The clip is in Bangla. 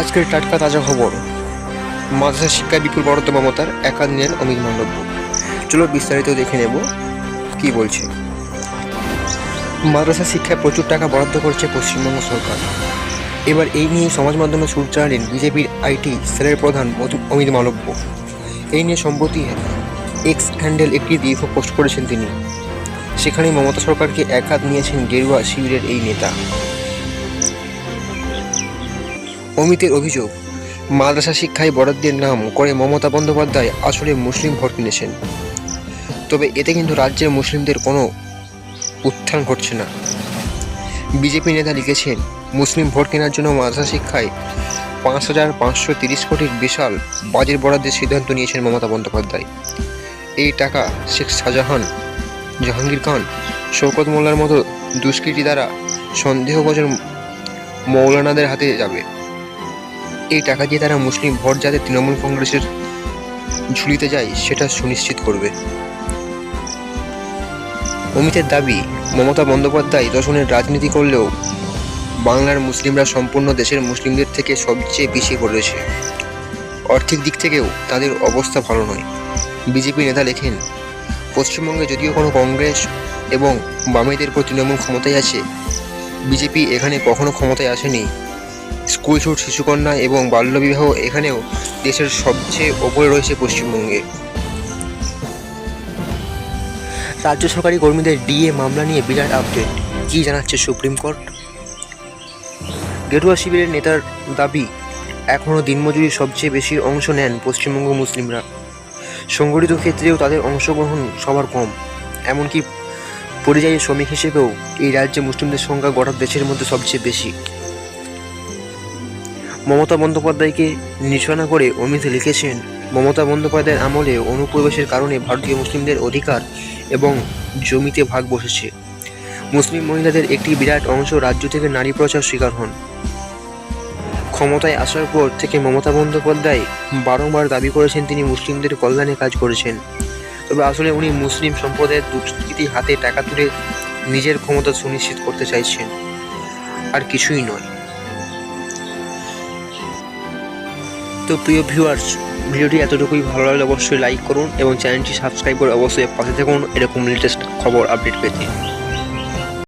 আজকের টাটকা তাজা খবর। মাদ্রাসা শিক্ষা বিপুল বরাদ্দ মমতার একাদ নিলেন অমিত মণ্ডব্য চলো বিস্তারিত দেখে নেব কি বলছে। মাদ্রাসা শিক্ষায় প্রচুর টাকা বরাদ্দ করছে পশ্চিমবঙ্গ সরকার। এবার এই নিয়ে সমাজ মাধ্যমে সুর চালালেন বিজেপির আইটি সেলের প্রধান অমিত মালব্য। এই নিয়ে সম্প্রতি এক্স হ্যান্ডেল একটি দীর্ঘ পোস্ট করেছেন তিনি। সেখানে মমতা সরকারকে এক হাত নিয়েছেন গেরুয়া শিবিরের এই নেতা। অমিতের অভিযোগ, মাদ্রাসা শিক্ষায় বরাদ্দের নাম করে মমতা বন্দ্যোপাধ্যায় আসলে মুসলিম ভোট কিনেছেন। তবে এতে কিন্তু রাজ্যের মুসলিমদের কোনো উত্থান ঘটছে না। বিজেপি নেতা লিখেছেন, মুসলিম ভোট কেনার জন্য মাদ্রাসা শিক্ষায় পাঁচ হাজার পাঁচশো তিরিশ কোটির বিশাল বাজেট বরাদ্দের সিদ্ধান্ত নিয়েছেন মমতা বন্দ্যোপাধ্যায়। এই টাকা শেখ শাহজাহান, জাহাঙ্গীর খান শৌকত মোল্লার মতো দুষ্কৃতী দ্বারা সন্দেহভাজন মৌলানাদের হাতে যাবে। এই টাকা দিয়ে তারা মুসলিম ভোট যাতে তৃণমূল কংগ্রেসের ঝুলিতে যায়, সেটা সুনিশ্চিত করবে। অমিতের দাবি, মমতা বন্দ্যোপাধ্যায় দর্শনের রাজনীতি করলেও বাংলার মুসলিমরা সম্পূর্ণ দেশের মুসলিমদের থেকে সবচেয়ে পিছিয়ে পড়েছে আর্থিক দিক থেকেও তাদের অবস্থা ভালো নয়। বিজেপি নেতা লেখেন, পশ্চিমবঙ্গে যদিও কোনো কংগ্রেস এবং বামেদের পর তৃণমূল ক্ষমতায় আছে, বিজেপি এখানে কখনো ক্ষমতায় আসেনি। স্কুল ছুট, শিশুকন্যা এবং বাল্যবিবাহ এখানেও দেশের সবচেয়ে ওপরে রয়েছে পশ্চিমবঙ্গে। রাজ্য সরকারি কর্মীদের ডিএ মামলা নিয়ে বিরাট আপডেট। কী জানাচ্ছে সুপ্রিম কোর্ট? গেরুয়া শিবিরের নেতার দাবি এখনও দিনমজুরির সবচেয়ে বেশি অংশ নেন পশ্চিমবঙ্গ মুসলিমরা। সংগঠিত ক্ষেত্রেও তাদের অংশগ্রহণ সবার কম। এমনকি পরিযায়ী শ্রমিক হিসেবেও এই রাজ্যে মুসলিমদের সংখ্যা গোটা দেশের মধ্যে সবচেয়ে বেশি। মমতা বন্দ্যোপাধ্যায়কে নিশানা করে অমিত লিখেছেন, মমতা বন্দ্যোপাধ্যায়ের আমলে অনুপ্রবেশের কারণে ভারতীয় মুসলিমদের অধিকার এবং জমিতে ভাগ বসেছে। মুসলিম মহিলাদের একটি বিরাট অংশ রাজ্য থেকে নারী প্রচার শিকার হন। ক্ষমতায় আসার পর থেকে মমতা বন্দ্যোপাধ্যায় বারংবার দাবি করেছেন তিনি মুসলিমদের কল্যাণে কাজ করেছেন। তবে আসলে উনি মুসলিম সম্প্রদায়ের দুষ্কৃতি হাতে টাকা তুলে নিজের ক্ষমতা সুনিশ্চিত করতে চাইছেন। আর কিছুই নয়। তো প্রিয় ভিউয়ার্স ভিডিওটি এতটুকুই। ভালো লাগলে অবশ্যই লাইক করুন এবং চ্যানেলটি সাবস্ক্রাইব করে অবশ্যই পাশে থাকুন। এরকম লেটেস্ট খবর আপডেট পেতে।